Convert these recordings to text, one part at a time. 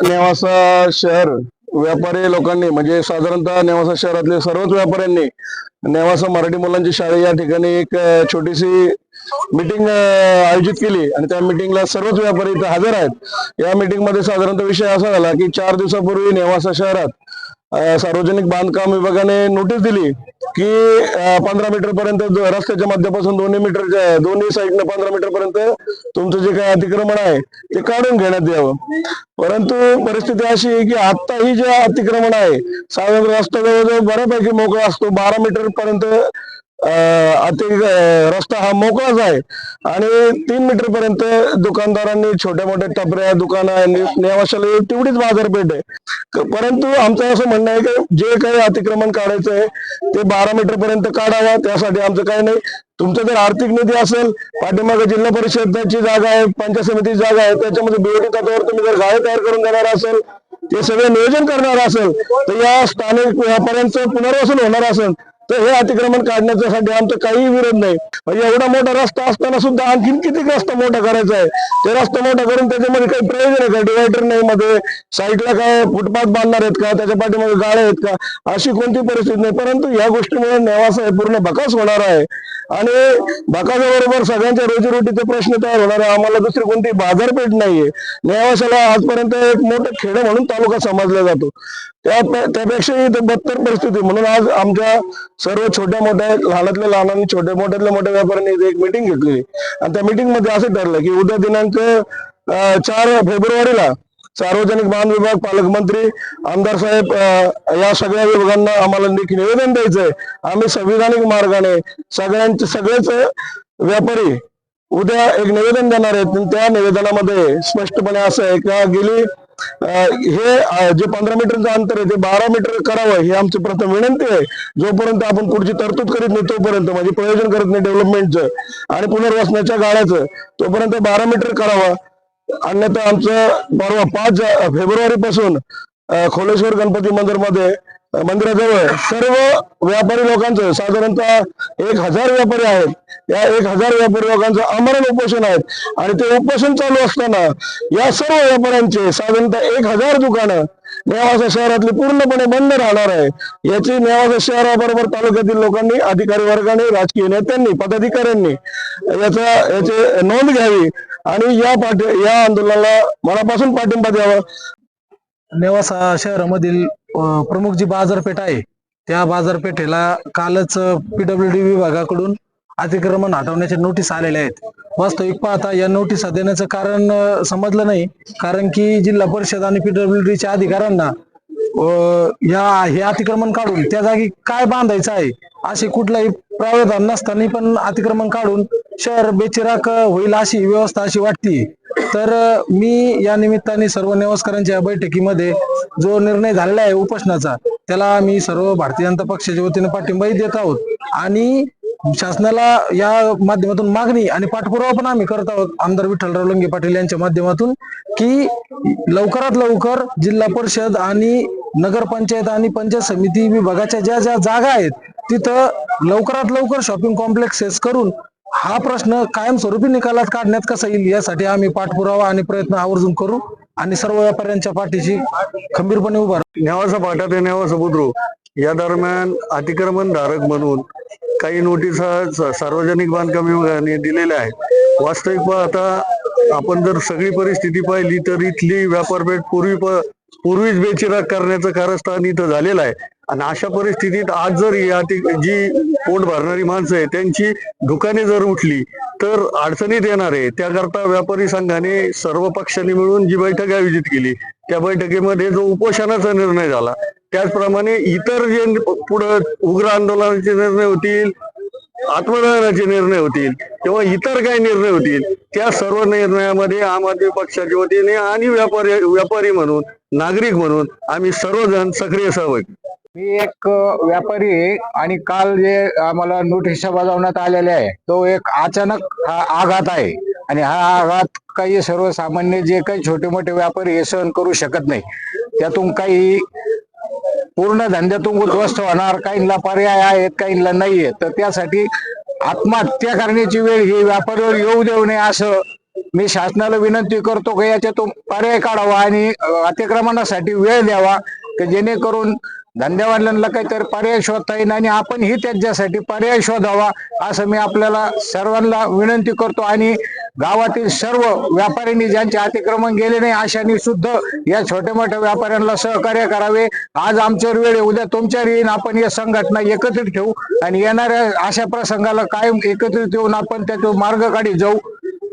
नेवासा शहर व्यापारी लोकांनी म्हणजे साधारणतः नेवासा शहरातले सर्वच व्यापाऱ्यांनी नेवासा मराठी मुलांची शाळा या ठिकाणी एक छोटीशी मीटिंग आयोजित केली आणि त्या मिटिंगला सर्वच व्यापारी इथे हजर आहेत. या मिटिंगमध्ये साधारणतः विषय असा झाला की चार दिवसापूर्वी नेवासा शहरात सार्वजनिक बांधकाम विभागाने नोटीस दिली की पंधरा मीटर पर्यंत रस्त्याच्या मध्यापासून दोन्ही मीटरच्या दोन्ही साईडनं पंधरा मीटर पर्यंत तुमचं जे काही अतिक्रमण आहे ते काढून घेण्यात यावं. परंतु परिस्थिती अशी आहे की आत्ताही जे अतिक्रमण आहे साधारण रस्ता जवळजवळ बऱ्यापैकी मोकळा असतो. बारा मीटर पर्यंत अति रस्ता हा मोकळाच आहे. आणि तीन मीटर पर्यंत दुकानदारांनी छोट्या मोठ्या टपऱ्या दुकानं नेवाशाला तेवढीच बाजारपेठ आहे. परंतु आमचं असं म्हणणं आहे की जे काही अतिक्रमण काढायचं आहे ते बारा मीटर पर्यंत काढावा त्यासाठी आमचं काही नाही. तुमचं जर आर्थिक निधी असेल पाठीमागे जिल्हा परिषदची जागा आहे पंचायत समितीची जागा आहे त्याच्यामध्ये बीओटी तत्वावर तुम्ही जर गाळे तयार करून देणार असेल ते सगळं नियोजन करणार असेल तर या स्थानिक व्यापाऱ्यांचं पुनर्वसन होणार असेल. तर हे अतिक्रमण काढण्यासाठी आमचा काही विरोध नाही. म्हणजे एवढा मोठा रस्ता असताना सुद्धा आणखीन किती रस्ता मोठा करायचा आहे? ते रस्ता मोठा करून त्याच्यामध्ये काही प्रयोजन आहे का? डिवायडर नाही मध्ये. साईडला काय फुटपाथ बांधणार आहेत का? त्याच्या पाठीमध्ये गाड्या आहेत का? अशी कोणती परिस्थिती नाही. परंतु या गोष्टीमुळे नेवासा आहे पूर्ण भकास होणार आहे. आणि बकासाबरोबर सगळ्यांच्या रोजीरोटीचे प्रश्न तयार होणार आहे. आम्हाला दुसरी कोणती बाजारपेठ नाहीये. नेवासाला आजपर्यंत एक मोठं खेडं म्हणून तालुका समजला जातो. त्यापेक्षाही इथं बदतर परिस्थिती. म्हणून आज आमच्या सर्व छोट्या मोठ्या लहानातल्या लहान आणि छोट्या मोठ्यातल्या मोठ्या व्यापाऱ्यांनी एक मिटिंग घेतली. आणि त्या मिटिंगमध्ये असं ठरलं की उद्या दिनांक चार फेब्रुवारीला सार्वजनिक बांध विभाग पालकमंत्री आमदार साहेब या सगळ्या विभागांना आम्हाला निवेदन द्यायचंय. आम्ही संविधानिक मार्गाने सगळ्यांचे सगळेच व्यापारी उद्या एक निवेदन देणार आहेत. त्या निवेदनामध्ये स्पष्टपणे असं आहे का गेली हे जे पंधरा मीटरचं अंतर आहे ते बारा मीटर करावं ही आमची प्रथम विनंती आहे. जोपर्यंत आपण पुढची तरतूद करीत नाही तोपर्यंत म्हणजे प्रयोजन करत नाही डेव्हलपमेंटचं आणि पुनर्वसनाच्या गाळ्याचं तोपर्यंत बारा मीटर करावं. अन्यथा आमचं परवा पाच फेब्रुवारी पासून खोलेश्वर गणपती मंदिरमध्ये मंदिराजवळ सर्व व्यापारी लोकांचं साधारणतः एक हजार व्यापारी आहेत. या एक हजार व्यापारी लोकांचं आमरण उपोषण आहेत आणि ते उपोषण चालू असताना या सर्व व्यापाऱ्यांचे साधारणतः एक हजार दुकानं नेवासा शहरातली पूर्णपणे बंद राहणार आहे. याची नेवासा शहराबरोबर तालुक्यातील लोकांनी अधिकारी वर्गाने राजकीय नेत्यांनी पदाधिकाऱ्यांनी याचा याची नोंद घ्यावी. आणि या पाठी या आंदोलनाला मनापासून पाठिंबा द्यावा. नेवासा शहरामधील प्रमुख जी बाजारपेठ आहे त्या बाजारपेठेला कालच पीडब्ल्यू डी विभागाकडून अतिक्रमण हटवण्याच्या नोटीस आलेल्या आहेत. वास्तविक पाहता या नोटीस देण्याचं कारण समजलं नाही. कारण की जिल्हा परिषद आणि पीडब्ल्यू डीच्या अधिकाऱ्यांना या हे अतिक्रमण काढून त्या जागी काय बांधायचं आहे असे कुठलाही प्रावधान नसताना पण अतिक्रमण काढून शहर बेचिराक होईल अशी व्यवस्था अशी वाटते. तर मी या निमित्ताने सर्व नेवासकरांच्या बैठकीमध्ये जो निर्णय झालेला आहे उपोषणाचा त्याला मी सर्व भारतीय जनता पक्षाच्या वतीने पाठिंबाही देत आहोत. आणि शासनाला या माध्यमातून मागणी आणि पाठपुरावा पण आम्ही करत आहोत. आमदार विठ्ठलराव लंगे पाटील यांच्या माध्यमातून की लवकरात लवकर जिल्हा परिषद आणि नगरपंचायत आणि पंचायत समिती विभागाच्या ज्या ज्या जागा आहेत तिथं लवकरात लवकर शॉपिंग कॉम्प्लेक्सेस करून हा प्रश्न कायमस्वरूपी निकालात काढण्यात कसा येईल यासाठी आम्ही पाठपुरावा आणि प्रयत्न आवर्जून करू आणि सर्व व्यापाऱ्यांच्या पाठीशी खंबीरपणे उभा राहू. नेवासा फाटा ते नेवासा या दरम्यान अतिक्रमण धारक म्हणून काही नोटिसा सार्वजनिक बांधकाम विभागाने दिलेल्या आहेत वास्तविक पाहता आपण जर सगळी परिस्थिती पाहिली तर इथली व्यापारपेठ पूर्वी प- पूर्वीच बेचिराग करण्याचं कारस्थान इथं झालेलं आहे. आणि अशा परिस्थितीत आज जर या जी पोट भरणारी माणसं आहे त्यांची दुकाने जर उठली तर अडचणीत येणार आहे. त्याकरता व्यापारी संघाने सर्व पक्षांनी मिळून जी बैठक आयोजित केली त्या बैठकीमध्ये जो उपोषणाचा निर्णय झाला त्याचप्रमाणे इतर जे पुढे उग्र आंदोलनाचे निर्णय होतील आत्मदहनाचे निर्णय होतील किंवा इतर काही निर्णय होतील त्या सर्व निर्णयामध्ये आम आदमी पक्षाच्या वतीने आणि व्यापारी व्यापारी म्हणून नागरिक म्हणून आम्ही सर्वजण सक्रिय सहभागी. मी एक व्यापारी आहे आणि काल जे आम्हाला नोटिसा बजावण्यात आलेल्या आहे तो एक अचानक हा आघात आहे. आणि हा आघात काही सर्वसामान्य जे काही छोटे मोठे व्यापारी हे सहन करू शकत नाही. त्यातून काही पूर्ण धंद्यातून उद्ध्वस्त होणार काहींना पर्याय आहेत काहींना नाहीये. तर त्यासाठी आत्महत्या करण्याची वेळ ही व्यापाऱ्यावर येऊ देऊ नये असं मी शासनाला विनंती करतो की याच्यातून पर्याय काढावा आणि अतिक्रमणासाठी वेळ द्यावा की जेणेकरून धंदेवाल्यांना काहीतरी पर्याय शोधता येईल आणि आपणही त्याच्यासाठी पर्याय शोधावा असं मी आपल्याला सर्वांना विनंती करतो. आणि गावातील सर्व व्यापाऱ्यांनी ज्यांचे अतिक्रमण गेले नाही अशांनी सुद्धा या छोट्या मोठ्या व्यापाऱ्यांना सहकार्य करावे. आज आमच्यावर वेळ आहे, उद्या तुमच्यावर येईन आपण या संघटना एकत्रित ठेवू आणि येणाऱ्या अशा प्रसंगाला कायम एकत्रित येऊन आपण त्याच्यावर मार्ग काढी जाऊ.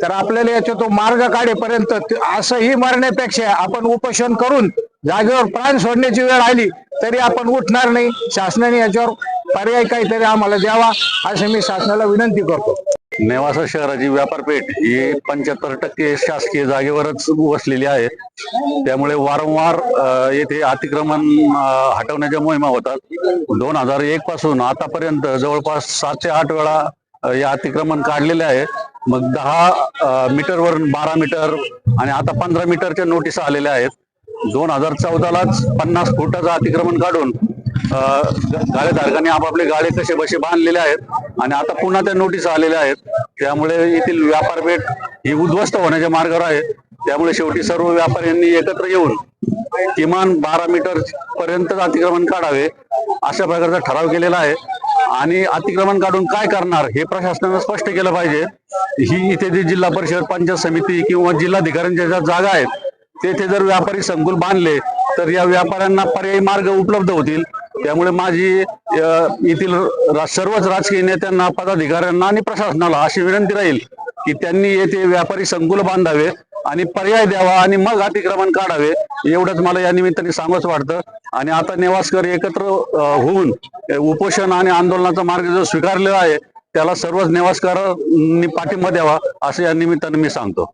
तर आपल्याला याच्यातून मार्ग काढेपर्यंत असंही मरण्यापेक्षा आपण उपोषण करून जागेवर प्राण सोडण्याची वेळ आली तरी आपण उठणार नाही. शासनाने याच्यावर पर्याय काहीतरी आम्हाला द्यावा असे मी शासनाला विनंती करतो. नेवासा शहराची व्यापारपेठ ही पंच्याहत्तर टक्के शासकीय जागेवरच वसलेली आहे. त्यामुळे वारंवार येथे अतिक्रमण हटवण्याच्या मोहिमा होतात. दोन हजार एक पासून आतापर्यंत जवळपास सात ते आठ वेळा या अतिक्रमण काढलेले आहे मग दहा मीटरवर बारा मीटर आणि आता पंधरा मीटरच्या नोटीस आलेल्या आहेत. दोन हजार चौदालाच पन्नास फुटाचं अतिक्रमण काढून अ, गाळेधारकांनी आपापले गाळे कसे बसे बांधलेले आहेत आणि आता पुन्हा त्या नोटीस आलेल्या आहेत. त्यामुळे येथील व्यापारपेठ ही उद्ध्वस्त होण्याच्या मार्गावर आहे. त्यामुळे शेवटी सर्व व्यापाऱ्यांनी एकत्र येऊन किमान बारा मीटर पर्यंत अतिक्रमण काढावे अशा प्रकारचा ठराव केलेला आहे. आणि अतिक्रमण काढून काय करणार हे प्रशासनानं स्पष्ट केलं पाहिजे. ही इथे जी जिल्हा परिषद पंचायत समिती किंवा जिल्हाधिकाऱ्यांच्या ज्या जागा आहेत तेथे जर व्यापारी संकुल बांधले तर या व्यापाऱ्यांना पर्यायी मार्ग उपलब्ध होतील. त्यामुळे माझी येथील सर्वच राजकीय नेत्यांना पदाधिकाऱ्यांना आणि प्रशासनाला अशी विनंती राहील की त्यांनी येथे व्यापारी संकुल बांधावे आणि पर्याय द्यावा आणि मग अतिक्रमण काढावे एवढंच मला या निमित्ताने सांगावंच वाटतं. आणि आता नेवासकर एकत्र होऊन उपोषण आणि आंदोलनाचा मार्ग जो स्वीकारलेला आहे त्याला सर्वच नेवासकरांनी पाठिंबा द्यावा असं या निमित्ताने मी सांगतो.